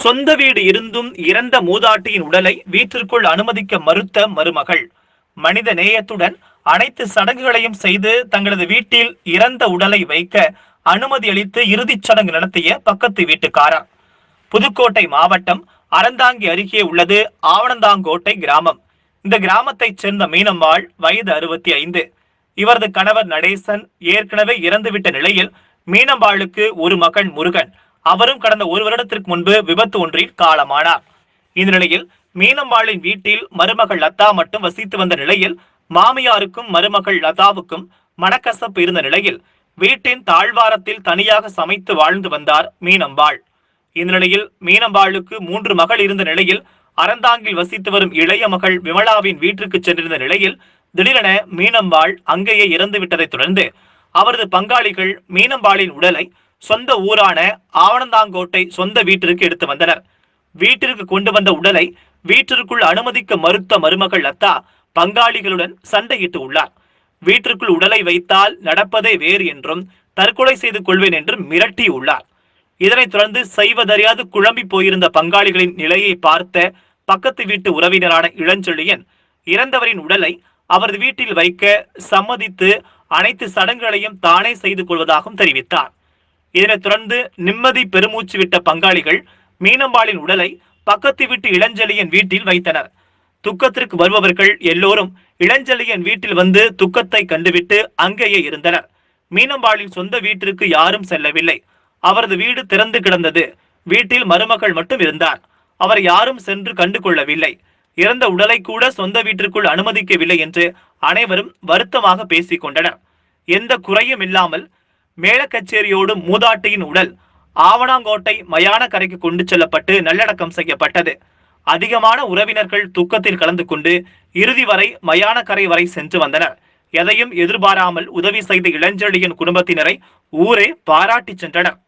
சொந்த வீடு இருந்தும் இறந்த மூதாட்டியின் உடலை வீட்டிற்குள் அனுமதிக்க மறுத்த மருமகள். மனித நேயத்துடன் அனைத்து சடங்குகளையும் செய்து தங்களது வீட்டில் இறந்த உடலை வைக்க அனுமதி அளித்து இறுதிச் சடங்கு நடத்திய பக்கத்து வீட்டுக்காரர் புதுக்கோட்டை மாவட்டம் அறந்தாங்கி அருகே உள்ளது ஆவணந்தாங்கோட்டை கிராமம். இந்த கிராமத்தைச் சேர்ந்த மீனம்மாள் வயது அறுபத்தி ஐந்து. இவரது கணவர் நடேசன் ஏற்கனவே இறந்துவிட்ட நிலையில் மீனம்பாளுக்கு ஒரு மகன் முருகன். அவரும் கடந்த ஒரு வருடத்திற்கு முன்பு விபத்து ஒன்றில் காலமானார். இந்த நிலையில் மீனம்பாளின் வீட்டில் மருமகள் லதா மட்டும் வசித்து வந்த நிலையில் மாமியாருக்கும் மருமகள் லதாவுக்கும் மனக்கசப்பு இருந்த நிலையில் வீட்டின் தாழ்வாரத்தில் தனியாக சமைத்து வாழ்ந்து வந்தார் மீனம்பாள். இந்நிலையில் மீனம்பாளுக்கு மூன்று மகள் இருந்த நிலையில் அறந்தாங்கில் வசித்து வரும் இளைய மகள் விமலாவின் வீட்டிற்கு சென்றிருந்த நிலையில் திடீரென மீனம்பாள் அங்கேயே இறந்து விட்டதைத் தொடர்ந்து அவரது பங்காளிகள் மீனம்பாளின் உடலை சொந்த ஊரான ஆவணந்தாங்கோட்டை சொந்த வீட்டிற்கு எடுத்து வந்தனர். வீட்டிற்கு கொண்டு வந்த உடலை வீட்டிற்குள் அனுமதிக்க மறுத்த மருமகள் லதா பங்காளிகளுடன் சண்டையிட்டு உள்ளார். வீட்டிற்குள் உடலை வைத்தால் நடப்பதே வேறு என்றும் தற்கொலை செய்து கொள்வேன் என்றும் மிரட்டியுள்ளார் இதனைத் தொடர்ந்து செய்வதறியாது குழம்பி போயிருந்த பங்காளிகளின் நிலையை பார்த்த பக்கத்து வீட்டு உறவினரான இளஞ்செழியன் இறந்தவரின் உடலை அவரது வீட்டில் வைக்க சம்மதித்து அனைத்து சடங்குகளையும் தானே செய்து கொள்வதாகவும் தெரிவித்தார். இதனைத் தொடர்ந்து நிம்மதி பெருமூச்சு விட்ட பங்காளிகள் மீனம்பாளின் உடலை பக்கத்து வீட்டு இளஞ்சலியின் வீட்டில் வைத்தனர். துக்கத்திற்கு வருபவர்கள் எல்லோரும் இளஞ்சலியின் வீட்டில் வந்து துக்கத்தை கண்டுவிட்டு அங்கேயே இருந்தனர். மீனம்பாளின் சொந்த வீட்டிற்கு யாரும் செல்லவில்லை. அவரது வீடு திறந்து கிடந்தது. வீட்டில் மருமகள் மட்டும் இருந்தார். அவர் யாரும் சென்று கண்டு கொள்ளவில்லை இறந்த உடலை கூட சொந்த வீட்டிற்குள் அனுமதிக்கவில்லை என்று அனைவரும் வருத்தமாக பேசிக் கொண்டனர் எந்த குறையும் இல்லாமல் மேலக்கச்சேரியோடு மூதாட்டியின் உடல் ஆவணாங்கோட்டை மயான கரைக்கு கொண்டு செல்லப்பட்டு நல்லடக்கம் செய்யப்பட்டது. அதிகமான உறவினர்கள் துக்கத்தில் கலந்து கொண்டு இறுதி வரை மயான கரை வரை சென்று வந்தனர். எதையும் எதிர்பாராமல் உதவி செய்த இளஞ்செழியின் குடும்பத்தினரை ஊரே பாராட்டி சென்றனர்.